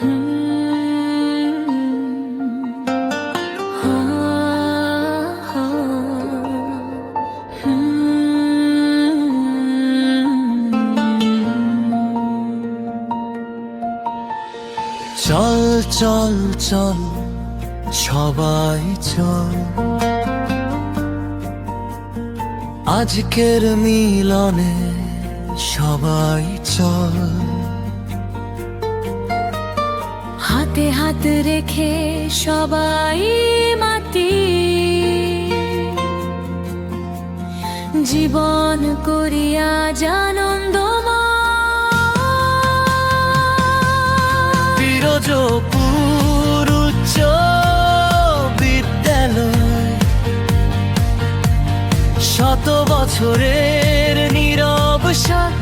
চল চল চল সবাই চল। আজকের মিলনে সবাই চল। হাতে হাত রেখে সবাই মাতি জীবন করিয়া উচ্চ বিদ্যালয়। শত বছরের নীরব সাক্ষী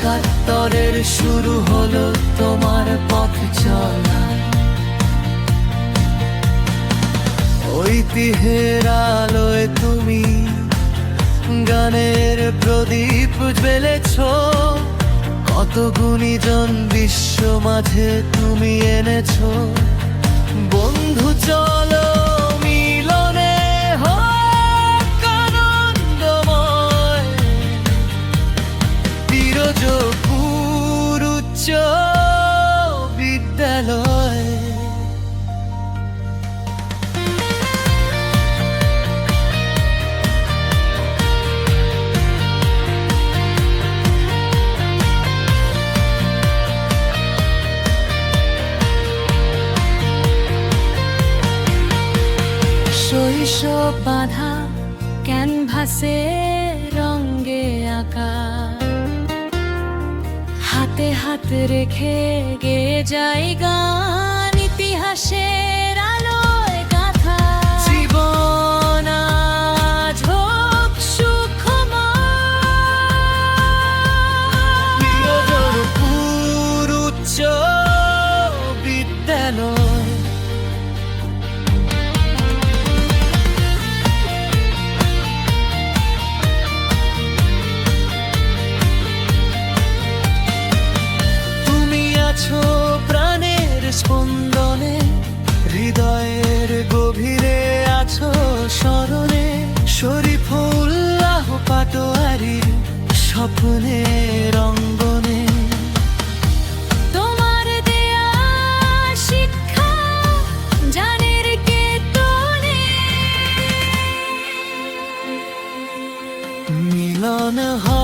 একাত্তরের শুরু হলো তোমার পথ চলা। ঐতিহ্যের আলোয় তুমি গানের প্রদীপ জ্বেলেছ। কত গুণীজন বিশ্ব মাঝে তুমি এনেছ। বন্ধু চলো শৈশব বাধা ক্যানভাসে হাতে হাত রেখে গে যাই গান ইতিহাসের আলোয় বিদ্যালয়। হৃদয়ের গভীরে আছো স্মরণে শরীফুল্লাহ পাটোয়ারির স্বপ্নের অঙ্গনে। মিলন হবে